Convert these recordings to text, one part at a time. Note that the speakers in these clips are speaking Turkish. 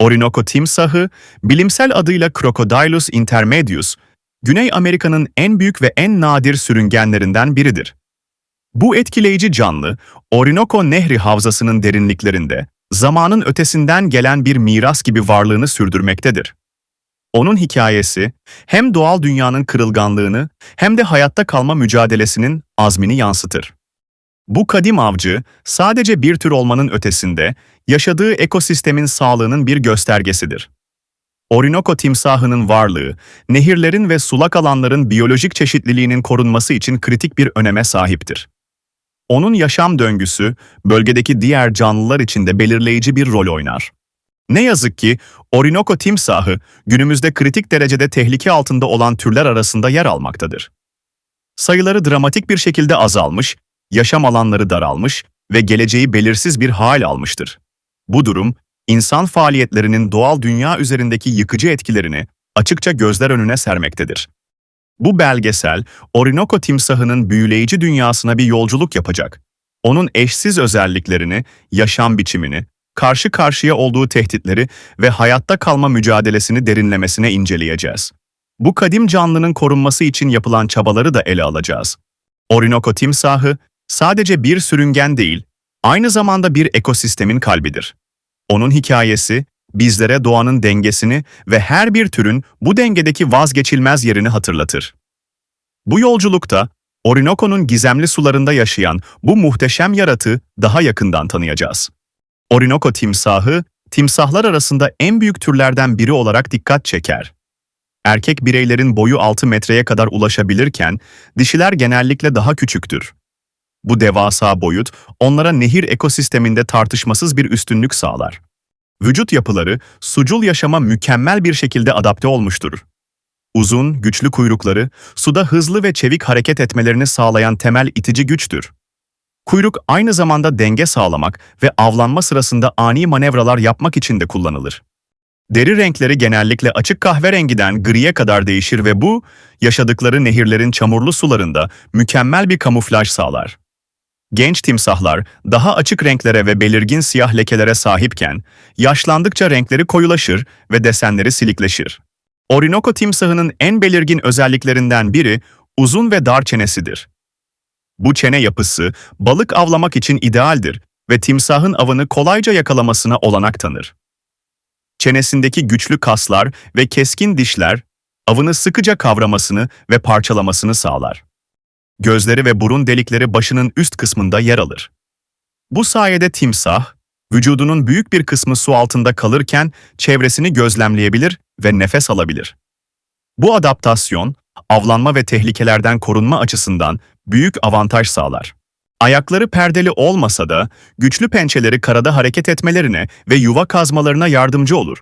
Orinoco timsahı, bilimsel adıyla Crocodylus intermedius, Güney Amerika'nın en büyük ve en nadir sürüngenlerinden biridir. Bu etkileyici canlı, Orinoco Nehri Havzası'nın derinliklerinde, zamanın ötesinden gelen bir miras gibi varlığını sürdürmektedir. Onun hikayesi, hem doğal dünyanın kırılganlığını hem de hayatta kalma mücadelesinin azmini yansıtır. Bu kadim avcı, sadece bir tür olmanın ötesinde, yaşadığı ekosistemin sağlığının bir göstergesidir. Orinoco timsahının varlığı, nehirlerin ve sulak alanların biyolojik çeşitliliğinin korunması için kritik bir öneme sahiptir. Onun yaşam döngüsü, bölgedeki diğer canlılar için de belirleyici bir rol oynar. Ne yazık ki Orinoco timsahı günümüzde kritik derecede tehlike altında olan türler arasında yer almaktadır. Sayıları dramatik bir şekilde azalmış, yaşam alanları daralmış ve geleceği belirsiz bir hal almıştır. Bu durum, insan faaliyetlerinin doğal dünya üzerindeki yıkıcı etkilerini açıkça gözler önüne sermektedir. Bu belgesel, Orinoco timsahının büyüleyici dünyasına bir yolculuk yapacak. Onun eşsiz özelliklerini, yaşam biçimini, karşı karşıya olduğu tehditleri ve hayatta kalma mücadelesini derinlemesine inceleyeceğiz. Bu kadim canlının korunması için yapılan çabaları da ele alacağız. Orinoco timsahı sadece bir sürüngen değil, aynı zamanda bir ekosistemin kalbidir. Onun hikayesi, bizlere doğanın dengesini ve her bir türün bu dengedeki vazgeçilmez yerini hatırlatır. Bu yolculukta, Orinoco'nun gizemli sularında yaşayan bu muhteşem yaratığı daha yakından tanıyacağız. Orinoco timsahı, timsahlar arasında en büyük türlerden biri olarak dikkat çeker. Erkek bireylerin boyu 6 metreye kadar ulaşabilirken, dişiler genellikle daha küçüktür. Bu devasa boyut, onlara nehir ekosisteminde tartışmasız bir üstünlük sağlar. Vücut yapıları, sucul yaşama mükemmel bir şekilde adapte olmuştur. Uzun, güçlü kuyrukları, suda hızlı ve çevik hareket etmelerini sağlayan temel itici güçtür. Kuyruk aynı zamanda denge sağlamak ve avlanma sırasında ani manevralar yapmak için de kullanılır. Deri renkleri genellikle açık kahverengiden griye kadar değişir ve bu, yaşadıkları nehirlerin çamurlu sularında mükemmel bir kamuflaj sağlar. Genç timsahlar daha açık renklere ve belirgin siyah lekelere sahipken, yaşlandıkça renkleri koyulaşır ve desenleri silikleşir. Orinoco timsahının en belirgin özelliklerinden biri uzun ve dar çenesidir. Bu çene yapısı balık avlamak için idealdir ve timsahın avını kolayca yakalamasına olanak tanır. Çenesindeki güçlü kaslar ve keskin dişler avını sıkıca kavramasını ve parçalamasını sağlar. Gözleri ve burun delikleri başının üst kısmında yer alır. Bu sayede timsah, vücudunun büyük bir kısmı su altında kalırken çevresini gözlemleyebilir ve nefes alabilir. Bu adaptasyon, avlanma ve tehlikelerden korunma açısından büyük avantaj sağlar. Ayakları perdeli olmasa da güçlü pençeleri karada hareket etmelerine ve yuva kazmalarına yardımcı olur.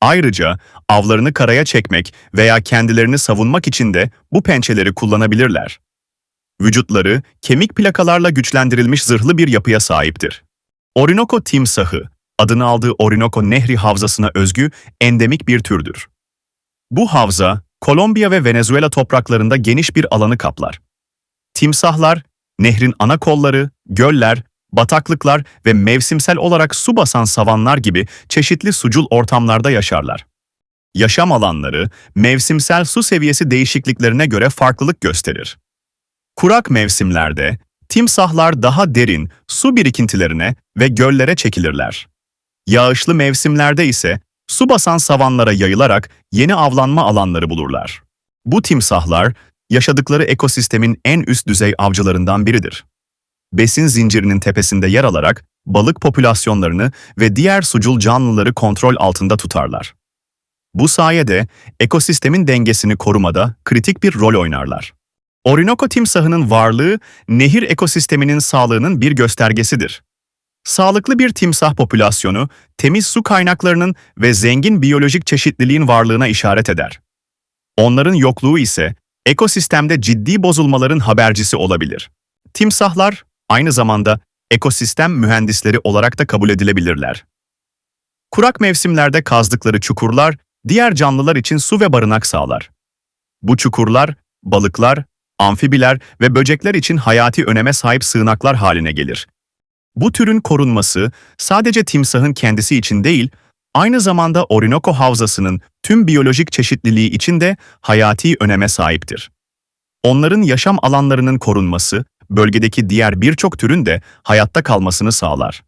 Ayrıca avlarını karaya çekmek veya kendilerini savunmak için de bu pençeleri kullanabilirler. Vücutları kemik plakalarla güçlendirilmiş zırhlı bir yapıya sahiptir. Orinoco timsahı, adını aldığı Orinoco Nehri Havzası'na özgü endemik bir türdür. Bu havza, Kolombiya ve Venezuela topraklarında geniş bir alanı kaplar. Timsahlar, nehrin ana kolları, göller, bataklıklar ve mevsimsel olarak su basan savanlar gibi çeşitli sucul ortamlarda yaşarlar. Yaşam alanları, mevsimsel su seviyesi değişikliklerine göre farklılık gösterir. Kurak mevsimlerde, timsahlar daha derin su birikintilerine ve göllere çekilirler. Yağışlı mevsimlerde ise su basan savanlara yayılarak yeni avlanma alanları bulurlar. Bu timsahlar, yaşadıkları ekosistemin en üst düzey avcılarından biridir. Besin zincirinin tepesinde yer alarak balık popülasyonlarını ve diğer sucul canlıları kontrol altında tutarlar. Bu sayede ekosistemin dengesini korumada kritik bir rol oynarlar. Orinoco timsahının varlığı, nehir ekosisteminin sağlığının bir göstergesidir. Sağlıklı bir timsah popülasyonu, temiz su kaynaklarının ve zengin biyolojik çeşitliliğin varlığına işaret eder. Onların yokluğu ise ekosistemde ciddi bozulmaların habercisi olabilir. Timsahlar aynı zamanda ekosistem mühendisleri olarak da kabul edilebilirler. Kurak mevsimlerde kazdıkları çukurlar diğer canlılar için su ve barınak sağlar. Bu çukurlar balıklar, amfibiler ve böcekler için hayati öneme sahip sığınaklar haline gelir. Bu türün korunması sadece timsahın kendisi için değil, aynı zamanda Orinoco Havzası'nın tüm biyolojik çeşitliliği için de hayati öneme sahiptir. Onların yaşam alanlarının korunması, bölgedeki diğer birçok türün de hayatta kalmasını sağlar.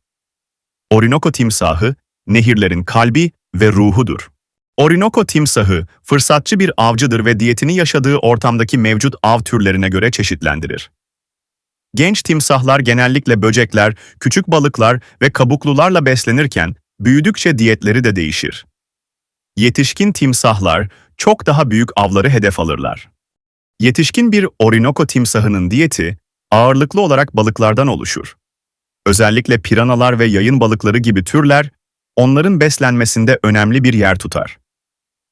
Orinoco timsahı, nehirlerin kalbi ve ruhudur. Orinoco timsahı, fırsatçı bir avcıdır ve diyetini yaşadığı ortamdaki mevcut av türlerine göre çeşitlendirir. Genç timsahlar genellikle böcekler, küçük balıklar ve kabuklularla beslenirken, büyüdükçe diyetleri de değişir. Yetişkin timsahlar çok daha büyük avları hedef alırlar. Yetişkin bir Orinoco timsahının diyeti ağırlıklı olarak balıklardan oluşur. Özellikle piranalar ve yayın balıkları gibi türler onların beslenmesinde önemli bir yer tutar.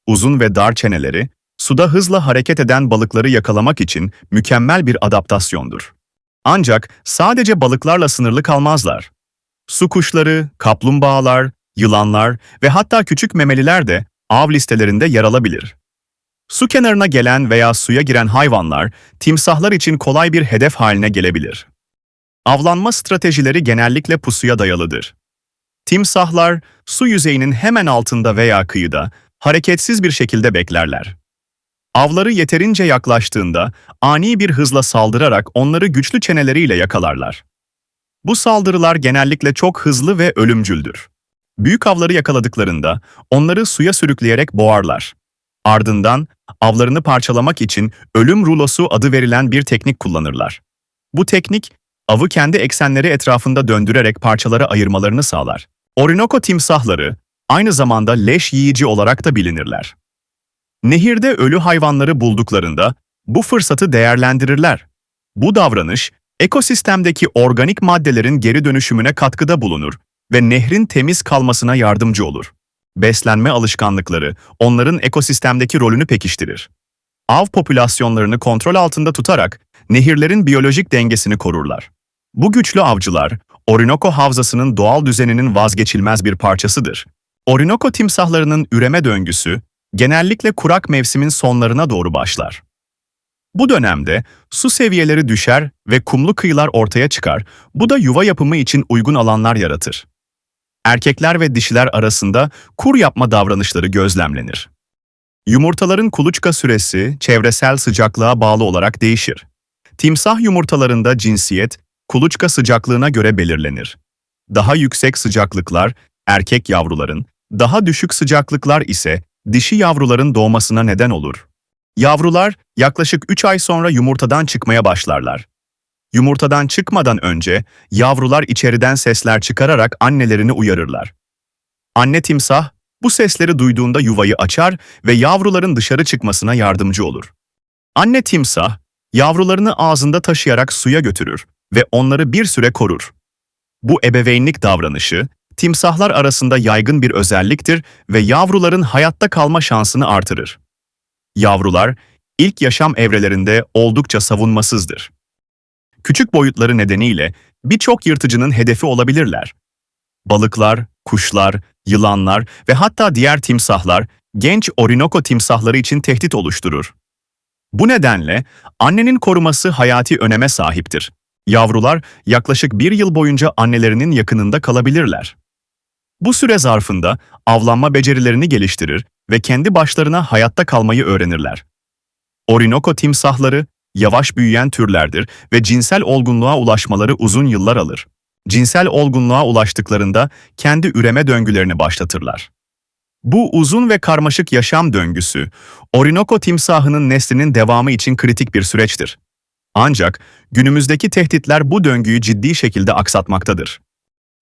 Uzun ve dar çeneleri, suda hızla hareket eden balıkları yakalamak için mükemmel bir adaptasyondur. Ancak sadece balıklarla sınırlı kalmazlar. Su kuşları, kaplumbağalar, yılanlar ve hatta küçük memeliler de av listelerinde yer alabilir. Su kenarına gelen veya suya giren hayvanlar, timsahlar için kolay bir hedef haline gelebilir. Avlanma stratejileri genellikle pusuya dayalıdır. Timsahlar, su yüzeyinin hemen altında veya kıyıda, hareketsiz bir şekilde beklerler. Avları yeterince yaklaştığında, ani bir hızla saldırarak onları güçlü çeneleriyle yakalarlar. Bu saldırılar genellikle çok hızlı ve ölümcüldür. Büyük avları yakaladıklarında onları suya sürükleyerek boğarlar. Ardından avlarını parçalamak için ölüm rulosu adı verilen bir teknik kullanırlar. Bu teknik, avı kendi eksenleri etrafında döndürerek parçalara ayırmalarını sağlar. Orinoco timsahları aynı zamanda leş yiyici olarak da bilinirler. Nehirde ölü hayvanları bulduklarında bu fırsatı değerlendirirler. Bu davranış, ekosistemdeki organik maddelerin geri dönüşümüne katkıda bulunur ve nehrin temiz kalmasına yardımcı olur. Beslenme alışkanlıkları onların ekosistemdeki rolünü pekiştirir. Av popülasyonlarını kontrol altında tutarak nehirlerin biyolojik dengesini korurlar. Bu güçlü avcılar, Orinoco Havzası'nın doğal düzeninin vazgeçilmez bir parçasıdır. Orinoco timsahlarının üreme döngüsü, genellikle kurak mevsimin sonlarına doğru başlar. Bu dönemde su seviyeleri düşer ve kumlu kıyılar ortaya çıkar, bu da yuva yapımı için uygun alanlar yaratır. Erkekler ve dişiler arasında kur yapma davranışları gözlemlenir. Yumurtaların kuluçka süresi çevresel sıcaklığa bağlı olarak değişir. Timsah yumurtalarında cinsiyet, kuluçka sıcaklığına göre belirlenir. Daha yüksek sıcaklıklar erkek yavruların, daha düşük sıcaklıklar ise dişi yavruların doğmasına neden olur. Yavrular yaklaşık 3 ay sonra yumurtadan çıkmaya başlarlar. Yumurtadan çıkmadan önce yavrular içeriden sesler çıkararak annelerini uyarırlar. Anne timsah bu sesleri duyduğunda yuvayı açar ve yavruların dışarı çıkmasına yardımcı olur. Anne timsah yavrularını ağzında taşıyarak suya götürür ve onları bir süre korur. Bu ebeveynlik davranışı timsahlar arasında yaygın bir özelliktir ve yavruların hayatta kalma şansını artırır. Yavrular ilk yaşam evrelerinde oldukça savunmasızdır. Küçük boyutları nedeniyle birçok yırtıcının hedefi olabilirler. Balıklar, kuşlar, yılanlar ve hatta diğer timsahlar genç Orinoco timsahları için tehdit oluşturur. Bu nedenle annenin koruması hayati öneme sahiptir. Yavrular yaklaşık bir yıl boyunca annelerinin yakınında kalabilirler. Bu süre zarfında avlanma becerilerini geliştirir ve kendi başlarına hayatta kalmayı öğrenirler. Orinoco timsahları yavaş büyüyen türlerdir ve cinsel olgunluğa ulaşmaları uzun yıllar alır. Cinsel olgunluğa ulaştıklarında kendi üreme döngülerini başlatırlar. Bu uzun ve karmaşık yaşam döngüsü, Orinoco timsahının neslinin devamı için kritik bir süreçtir. Ancak günümüzdeki tehditler bu döngüyü ciddi şekilde aksatmaktadır.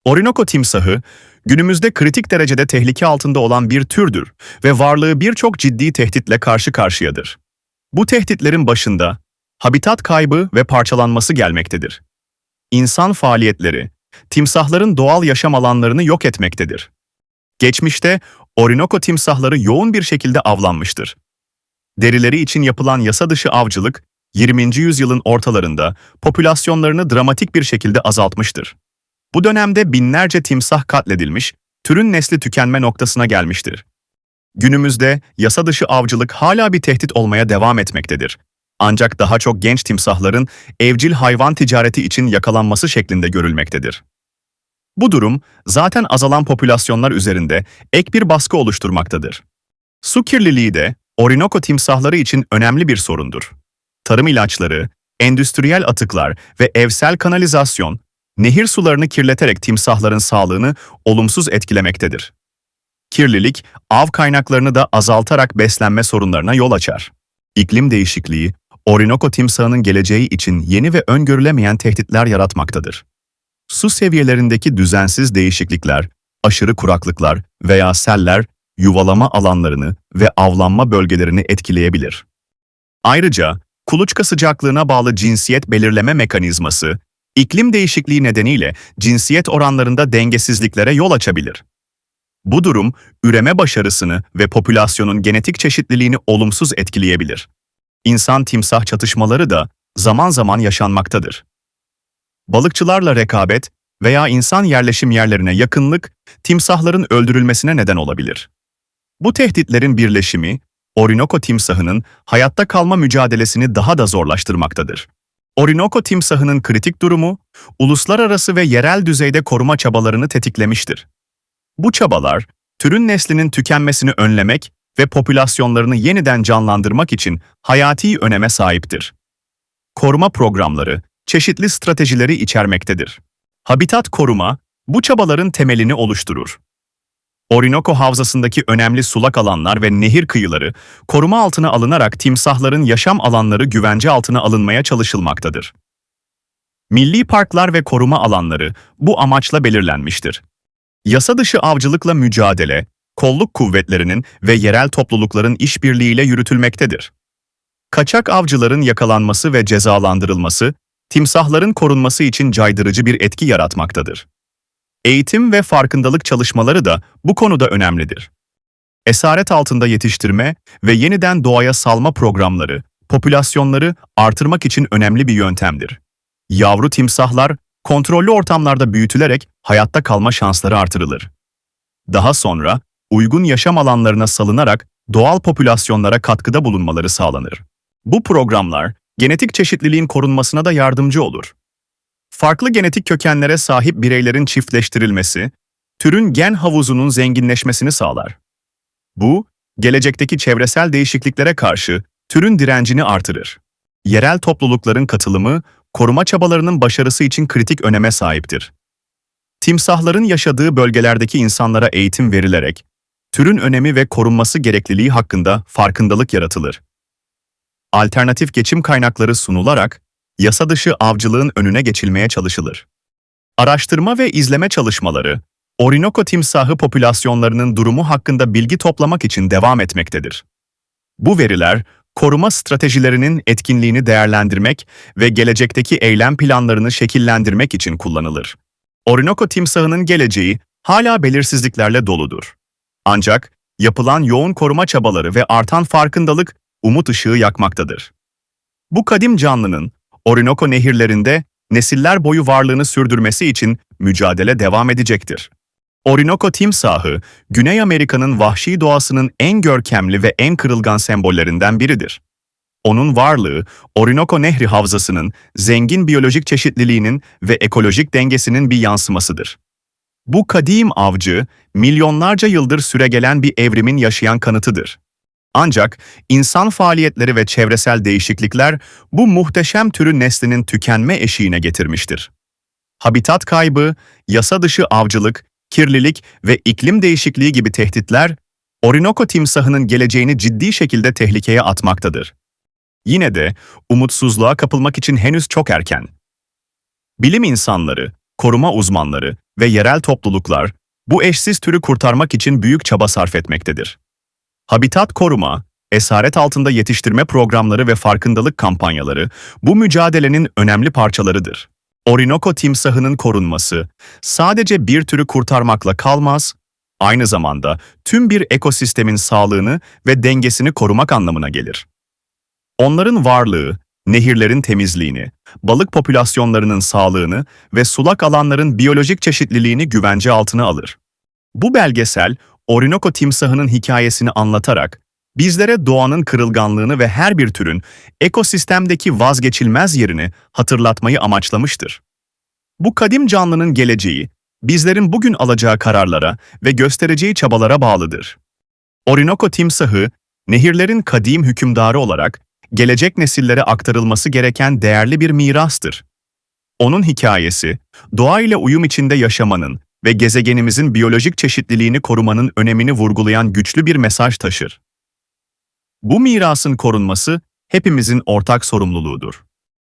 Orinoco timsahı, günümüzde kritik derecede tehlike altında olan bir türdür ve varlığı birçok ciddi tehditle karşı karşıyadır. Bu tehditlerin başında habitat kaybı ve parçalanması gelmektedir. İnsan faaliyetleri, timsahların doğal yaşam alanlarını yok etmektedir. Geçmişte Orinoco timsahları yoğun bir şekilde avlanmıştır. Derileri için yapılan yasa dışı avcılık, 20. yüzyılın ortalarında popülasyonlarını dramatik bir şekilde azaltmıştır. Bu dönemde binlerce timsah katledilmiş, türün nesli tükenme noktasına gelmiştir. Günümüzde yasa dışı avcılık hala bir tehdit olmaya devam etmektedir. Ancak daha çok genç timsahların evcil hayvan ticareti için yakalanması şeklinde görülmektedir. Bu durum zaten azalan popülasyonlar üzerinde ek bir baskı oluşturmaktadır. Su kirliliği de Orinoco timsahları için önemli bir sorundur. Tarım ilaçları, endüstriyel atıklar ve evsel kanalizasyon, nehir sularını kirleterek timsahların sağlığını olumsuz etkilemektedir. Kirlilik, av kaynaklarını da azaltarak beslenme sorunlarına yol açar. İklim değişikliği, Orinoco timsahının geleceği için yeni ve öngörülemeyen tehditler yaratmaktadır. Su seviyelerindeki düzensiz değişiklikler, aşırı kuraklıklar veya seller yuvalama alanlarını ve avlanma bölgelerini etkileyebilir. Ayrıca kuluçka sıcaklığına bağlı cinsiyet belirleme mekanizması, iklim değişikliği nedeniyle cinsiyet oranlarında dengesizliklere yol açabilir. Bu durum, üreme başarısını ve popülasyonun genetik çeşitliliğini olumsuz etkileyebilir. İnsan-timsah çatışmaları da zaman zaman yaşanmaktadır. Balıkçılarla rekabet veya insan yerleşim yerlerine yakınlık, timsahların öldürülmesine neden olabilir. Bu tehditlerin birleşimi, Orinoco timsahının hayatta kalma mücadelesini daha da zorlaştırmaktadır. Orinoco timsahının kritik durumu, uluslararası ve yerel düzeyde koruma çabalarını tetiklemiştir. Bu çabalar, türün neslinin tükenmesini önlemek ve popülasyonlarını yeniden canlandırmak için hayati öneme sahiptir. Koruma programları, çeşitli stratejileri içermektedir. Habitat koruma, bu çabaların temelini oluşturur. Orinoco Havzası'ndaki önemli sulak alanlar ve nehir kıyıları koruma altına alınarak timsahların yaşam alanları güvence altına alınmaya çalışılmaktadır. Milli parklar ve koruma alanları bu amaçla belirlenmiştir. Yasa dışı avcılıkla mücadele, kolluk kuvvetlerinin ve yerel toplulukların işbirliğiyle yürütülmektedir. Kaçak avcıların yakalanması ve cezalandırılması, timsahların korunması için caydırıcı bir etki yaratmaktadır. Eğitim ve farkındalık çalışmaları da bu konuda önemlidir. Esaret altında yetiştirme ve yeniden doğaya salma programları, popülasyonları artırmak için önemli bir yöntemdir. Yavru timsahlar kontrollü ortamlarda büyütülerek hayatta kalma şansları artırılır. Daha sonra uygun yaşam alanlarına salınarak doğal popülasyonlara katkıda bulunmaları sağlanır. Bu programlar genetik çeşitliliğin korunmasına da yardımcı olur. Farklı genetik kökenlere sahip bireylerin çiftleştirilmesi, türün gen havuzunun zenginleşmesini sağlar. Bu, gelecekteki çevresel değişikliklere karşı türün direncini artırır. Yerel toplulukların katılımı, koruma çabalarının başarısı için kritik öneme sahiptir. Timsahların yaşadığı bölgelerdeki insanlara eğitim verilerek, türün önemi ve korunması gerekliliği hakkında farkındalık yaratılır. Alternatif geçim kaynakları sunularak, yasa dışı avcılığın önüne geçilmeye çalışılır. Araştırma ve izleme çalışmaları, Orinoco timsahı popülasyonlarının durumu hakkında bilgi toplamak için devam etmektedir. Bu veriler, koruma stratejilerinin etkinliğini değerlendirmek ve gelecekteki eylem planlarını şekillendirmek için kullanılır. Orinoco timsahının geleceği hala belirsizliklerle doludur. Ancak yapılan yoğun koruma çabaları ve artan farkındalık umut ışığı yakmaktadır. Bu kadim canlının Orinoco nehirlerinde nesiller boyu varlığını sürdürmesi için mücadele devam edecektir. Orinoco timsahı, Güney Amerika'nın vahşi doğasının en görkemli ve en kırılgan sembollerinden biridir. Onun varlığı, Orinoco Nehri Havzası'nın zengin biyolojik çeşitliliğinin ve ekolojik dengesinin bir yansımasıdır. Bu kadim avcı, milyonlarca yıldır süregelen bir evrimin yaşayan kanıtıdır. Ancak insan faaliyetleri ve çevresel değişiklikler bu muhteşem türü neslinin tükenme eşiğine getirmiştir. Habitat kaybı, yasa dışı avcılık, kirlilik ve iklim değişikliği gibi tehditler, Orinoco timsahının geleceğini ciddi şekilde tehlikeye atmaktadır. Yine de umutsuzluğa kapılmak için henüz çok erken. Bilim insanları, koruma uzmanları ve yerel topluluklar bu eşsiz türü kurtarmak için büyük çaba sarf etmektedir. Habitat koruma, esaret altında yetiştirme programları ve farkındalık kampanyaları bu mücadelenin önemli parçalarıdır. Orinoco timsahının korunması sadece bir türü kurtarmakla kalmaz, aynı zamanda tüm bir ekosistemin sağlığını ve dengesini korumak anlamına gelir. Onların varlığı, nehirlerin temizliğini, balık popülasyonlarının sağlığını ve sulak alanların biyolojik çeşitliliğini güvence altına alır. Bu belgesel, Orinoco timsahının hikayesini anlatarak, bizlere doğanın kırılganlığını ve her bir türün ekosistemdeki vazgeçilmez yerini hatırlatmayı amaçlamıştır. Bu kadim canlının geleceği, bizlerin bugün alacağı kararlara ve göstereceği çabalara bağlıdır. Orinoco timsahı, nehirlerin kadim hükümdarı olarak gelecek nesillere aktarılması gereken değerli bir mirastır. Onun hikayesi, doğayla uyum içinde yaşamanın ve gezegenimizin biyolojik çeşitliliğini korumanın önemini vurgulayan güçlü bir mesaj taşır. Bu mirasın korunması hepimizin ortak sorumluluğudur.